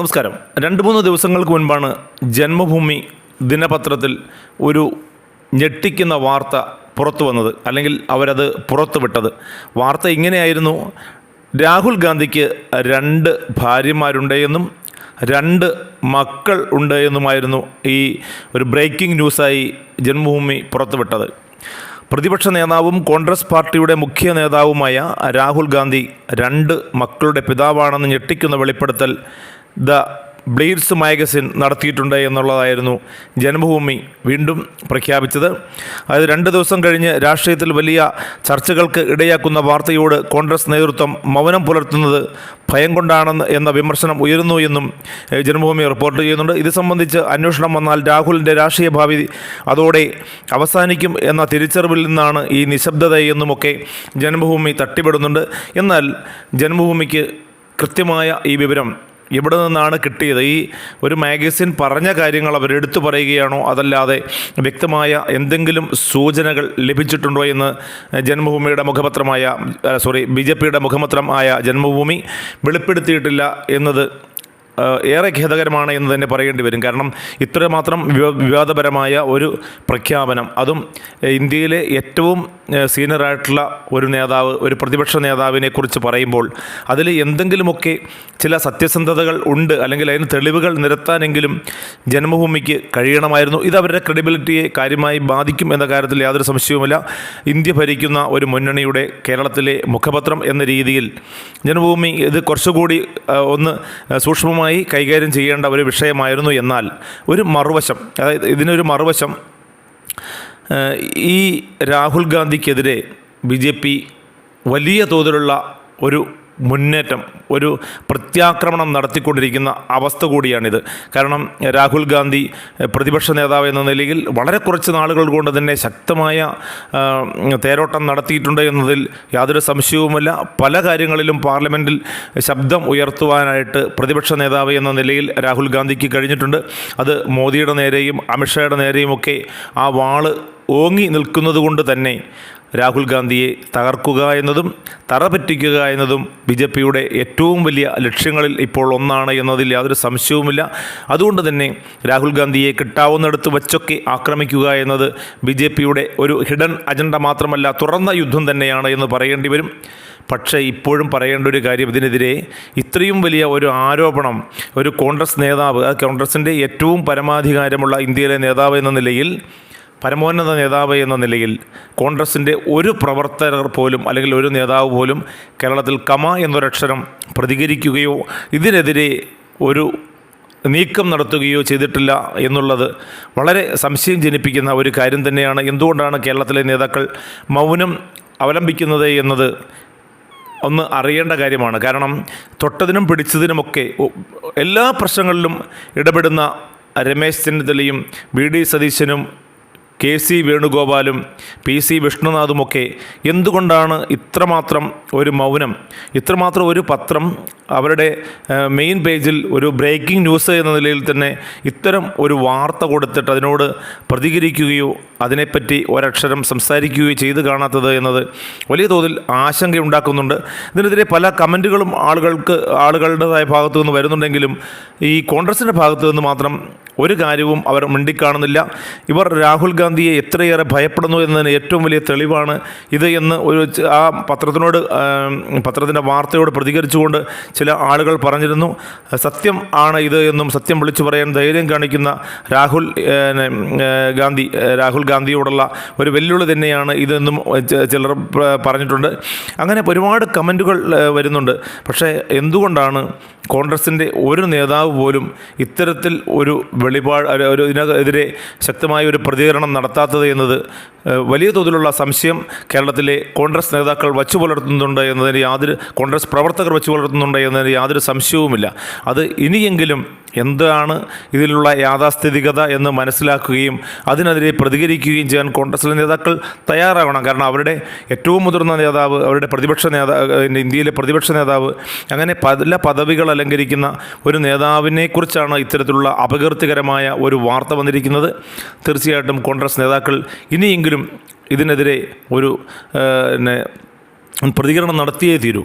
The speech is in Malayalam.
നമസ്കാരം. രണ്ട് മൂന്ന് ദിവസങ്ങൾക്ക് മുൻപാണ് ജന്മഭൂമി ദിനപത്രത്തിൽ ഒരു ഞെട്ടിക്കുന്ന വാർത്ത പുറത്തു വന്നത് അല്ലെങ്കിൽ അവരത് പുറത്തുവിട്ടത്. വാർത്ത ഇങ്ങനെയായിരുന്നു. രാഹുൽ ഗാന്ധിക്ക് രണ്ട് ഭാര്യമാരുണ്ടെന്നും രണ്ട് മക്കൾ ഉണ്ട് എന്നുമായിരുന്നു ഈ ഒരു ബ്രേക്കിംഗ് ന്യൂസായി ജന്മഭൂമി പുറത്തുവിട്ടത്. പ്രതിപക്ഷ നേതാവും കോൺഗ്രസ് പാർട്ടിയുടെ മുഖ്യ നേതാവുമായ രാഹുൽ ഗാന്ധി രണ്ട് മക്കളുടെ പിതാവാണെന്ന് ഞെട്ടിക്കുന്ന വെളിപ്പെടുത്തൽ ദ ബ്ലീഡ്സ് മാഗസിൻ നടത്തിയിട്ടുണ്ട് എന്നുള്ളതായിരുന്നു ജന്മഭൂമി വീണ്ടും പ്രഖ്യാപിച്ചത്. അതായത് രണ്ട് ദിവസം കഴിഞ്ഞ് രാഷ്ട്രീയത്തിൽ വലിയ ചർച്ചകൾക്ക് ഇടയാക്കുന്ന വാർത്തയോട് കോൺഗ്രസ് നേതൃത്വം മൗനം പുലർത്തുന്നത് ഭയം കൊണ്ടാണെന്ന് എന്ന വിമർശനം ഉയരുന്നു എന്നും ജന്മഭൂമി റിപ്പോർട്ട് ചെയ്യുന്നുണ്ട്. ഇത് സംബന്ധിച്ച് അന്വേഷണം വന്നാൽ രാഹുലിന്റെ രാഷ്ട്രീയ ഭാവി അതോടെ അവസാനിക്കും എന്ന തിരിച്ചറിവിൽ നിന്നാണ് ഈ നിശബ്ദതയെന്നുമൊക്കെ ജന്മഭൂമി തട്ടിപ്പെടുന്നുണ്ട് എന്നാൽ ജന്മഭൂമിക്ക് കൃത്യമായ ഈ വിവരം എവിടെ നിന്നാണ് കിട്ടിയത്? ഈ ഒരു മാഗസിൻ പറഞ്ഞ കാര്യങ്ങൾ അവർ എടുത്തു പറയുകയാണോ? അതല്ലാതെ വ്യക്തമായ എന്തെങ്കിലും സൂചനകൾ ലഭിച്ചിട്ടുണ്ടോ എന്ന് ജന്മഭൂമിയുടെ മുഖപത്രമായ സോറി ബി ജെ പിയുടെ മുഖപത്രം ആയ ജന്മഭൂമി വെളിപ്പെടുത്തിയിട്ടില്ല എന്നത് ഏറെ ഖേദകരമാണ് എന്ന് തന്നെ പറയേണ്ടി വരും. കാരണം ഇത്രമാത്രം വിവ- വിവാദപരമായ ഒരു പ്രഖ്യാപനം അതും ഇന്ത്യയിലെ ഏറ്റവും സീനിയറായിട്ടുള്ള ഒരു നേതാവ് ഒരു പ്രതിപക്ഷ നേതാവിനെ കുറിച്ച് പറയുമ്പോൾ അതിൽ എന്തെങ്കിലുമൊക്കെ ചില സത്യസന്ധതകൾ ഉണ്ട് അല്ലെങ്കിൽ അതിന് തെളിവുകൾ നിരത്താനെങ്കിലും ജന്മഭൂമിക്ക് കഴിയണമായിരുന്നു ഇത് അവരുടെ ക്രെഡിബിലിറ്റിയെ കാര്യമായി ബാധിക്കും എന്ന കാര്യത്തിൽ യാതൊരു സംശയവുമില്ല. ഇന്ത്യ ഭരിക്കുന്ന ഒരു മുന്നണിയുടെ കേരളത്തിലെ മുഖപത്രം എന്ന രീതിയിൽ ജന്മഭൂമി ഇത് കുറച്ചുകൂടി ഒന്ന് സൂക്ഷ്മമായി കൈകാര്യം ചെയ്യേണ്ട ഒരു വിഷയമായിരുന്നു എന്നാൽ ഒരു മറുവശം അതായത് ഇതിനൊരു മറുവശം ഈ രാഹുൽ ഗാന്ധിക്കെതിരെ ബി വലിയ തോതിലുള്ള ഒരു മുന്നേറ്റം ഒരു പ്രത്യാക്രമണം നടത്തിക്കൊണ്ടിരിക്കുന്ന അവസ്ഥ കൂടിയാണിത്. കാരണം രാഹുൽ ഗാന്ധി പ്രതിപക്ഷ നേതാവ് എന്ന നിലയിൽ വളരെ കുറച്ച് നാളുകൾ കൊണ്ട് തന്നെ ശക്തമായ തേരോട്ടം നടത്തിയിട്ടുണ്ട് എന്നതിൽ യാതൊരു സംശയവുമില്ല. പല കാര്യങ്ങളിലും പാർലമെന്റിൽ ശബ്ദം ഉയർത്തുവാനായിട്ട് പ്രതിപക്ഷ നേതാവ് എന്ന നിലയിൽ രാഹുൽ ഗാന്ധിക്ക് കഴിഞ്ഞിട്ടുണ്ട്. അത് മോദിയുടെ നേരെയും അമിത്ഷായുടെ നേരെയുമൊക്കെ ആ വാൾ ഓങ്ങി നിൽക്കുന്നത് കൊണ്ട് തന്നെ രാഹുൽ ഗാന്ധിയെ തകർക്കുക എന്നതും തറ പറ്റിക്കുക എന്നതും ബി ജെ പിയുടെ ഏറ്റവും വലിയ ലക്ഷ്യങ്ങളിൽ ഇപ്പോൾ ഒന്നാണ് എന്നതിൽ യാതൊരു സംശയവുമില്ല. അതുകൊണ്ട് തന്നെ രാഹുൽ ഗാന്ധിയെ കിട്ടാവുന്നിടത്ത് വച്ചൊക്കെ ആക്രമിക്കുക എന്നത് ബി ജെ പിയുടെ ഒരു ഹിഡൻ അജണ്ട മാത്രമല്ല തുറന്ന യുദ്ധം തന്നെയാണ് എന്ന് പറയേണ്ടി വരും. പക്ഷേ ഇപ്പോഴും പറയേണ്ട ഒരു കാര്യം ഇതിനെതിരെ ഇത്രയും വലിയ ഒരു ആരോപണം ഒരു കോൺഗ്രസ് നേതാവ് കോൺഗ്രസിന്റെ ഏറ്റവും പരമാധികാരമുള്ള ഇന്ത്യയിലെ നേതാവ് എന്ന നിലയിൽ പരമോന്നത നേതാവ് എന്ന നിലയിൽ കോൺഗ്രസിന്റെ ഒരു പ്രവർത്തകർ പോലും അല്ലെങ്കിൽ ഒരു നേതാവ് പോലും കേരളത്തിൽ കമ എന്നൊരക്ഷരം പ്രതികരിക്കുകയോ ഇതിനെതിരെ ഒരു നീക്കം നടത്തുകയോ ചെയ്തിട്ടില്ല എന്നുള്ളത് വളരെ സംശയം ജനിപ്പിക്കുന്ന ഒരു കാര്യം തന്നെയാണ്. എന്തുകൊണ്ടാണ് കേരളത്തിലെ നേതാക്കൾ മൗനം അവലംബിക്കുന്നത് എന്നത് ഒന്ന് അറിയേണ്ട കാര്യമാണ്. കാരണം തൊട്ടതിനും പിടിച്ചതിനുമൊക്കെ എല്ലാ പ്രശ്നങ്ങളിലും ഇടപെടുന്ന രമേശ് ചെന്നിത്തലയും വി ഡി സതീശനും കെ സി വേണുഗോപാലും പി സി വിഷ്ണുനാഥുമൊക്കെ എന്തുകൊണ്ടാണ് ഇത്രമാത്രം ഒരു മൗനം ഇത്രമാത്രം ഒരു പത്രം അവരുടെ മെയിൻ പേജിൽ ഒരു ബ്രേക്കിംഗ് ന്യൂസ് എന്ന നിലയിൽ തന്നെ ഇത്തരം ഒരു വാർത്ത കൊടുത്തിട്ട് അതിനോട് പ്രതികരിക്കുകയോ അതിനെപ്പറ്റി ഒരക്ഷരം സംസാരിക്കുകയോ ചെയ്ത് കാണാത്തത് എന്നത് വലിയ തോതിൽ ആശങ്കയുണ്ടാക്കുന്നുണ്ട്. ഇതിനെതിരെ പല കമന്റുകളും ആളുകൾക്ക് ആളുകളുടേതായ ഭാഗത്തു നിന്ന് വരുന്നുണ്ടെങ്കിലും ഈ കോൺഗ്രസിന്റെ ഭാഗത്തു നിന്ന് മാത്രം ഒരു കാര്യവും അവർ മിണ്ടിക്കാണുന്നില്ല. ഇവർ രാഹുൽ ഗാന്ധിയെ എത്രയേറെ ഭയപ്പെടുന്നു എന്നതിന് ഏറ്റവും വലിയ തെളിവാണ് ഇത് എന്ന് ഒരു ആ പത്രത്തിനോട് പത്രത്തിന്റെ വാർത്തയോട് പ്രതികരിച്ചുകൊണ്ട് ചില ആളുകൾ പറഞ്ഞിരുന്നു. സത്യം ആണ് ഇത് എന്നും സത്യം വിളിച്ചു പറയാൻ ധൈര്യം കാണിക്കുന്ന രാഹുൽ ഗാന്ധി രാഹുൽ ഗാന്ധിയോടുള്ള ഒരു വെല്ലുവിളി തന്നെയാണ് ഇതെന്നും ചിലർ പറഞ്ഞിട്ടുണ്ട്. അങ്ങനെ ഒരുപാട് കമന്റുകൾ വരുന്നുണ്ട്. പക്ഷേ എന്തുകൊണ്ടാണ് കോൺഗ്രസിന്റെ ഒരു നേതാവ് പോലും ഇത്തരത്തിൽ ഒരു വെളിപാട് ഒരു- ഇതിനെതിരെ ശക്തമായ ഒരു പ്രതികരണം നടത്താത്തത് എന്നത് വലിയ തോതിലുള്ള സംശയം കേരളത്തിലെ കോൺഗ്രസ് നേതാക്കൾ വച്ചു പുലർത്തുന്നുണ്ട് എന്നതിന് യാതൊരു കോൺഗ്രസ് പ്രവർത്തകർ വച്ചു പുലർത്തുന്നുണ്ട് എന്നതിന് യാതൊരു സംശയവുമില്ല. അത് ഇനിയെങ്കിലും എന്താണ് ഇതിലുള്ള യാഥാസ്ഥിതികത എന്ന് മനസ്സിലാക്കുകയും അതിനെതിരെ പ്രതികരിക്കുകയും ചെയ്യാൻ കോൺഗ്രസിലെ നേതാക്കൾ തയ്യാറാകണം കാരണം അവരുടെ ഏറ്റവും മുതിർന്ന നേതാവ് അവരുടെ പ്രതിപക്ഷ നേതാവ് ഇന്ത്യയിലെ പ്രതിപക്ഷ നേതാവ് അങ്ങനെ പല പദവികൾ അലങ്കരിക്കുന്ന ഒരു നേതാവിനെക്കുറിച്ചാണ് ഇത്തരത്തിലുള്ള അപകീർത്തികരമായ ഒരു വാർത്ത വന്നിരിക്കുന്നത്. തീർച്ചയായിട്ടും കോൺഗ്രസ് നേതാക്കൾ ഇനിയെങ്കിലും ഇതിനെതിരെ ഒരു പ്രതികരണം നടത്തിയേ തീരൂ.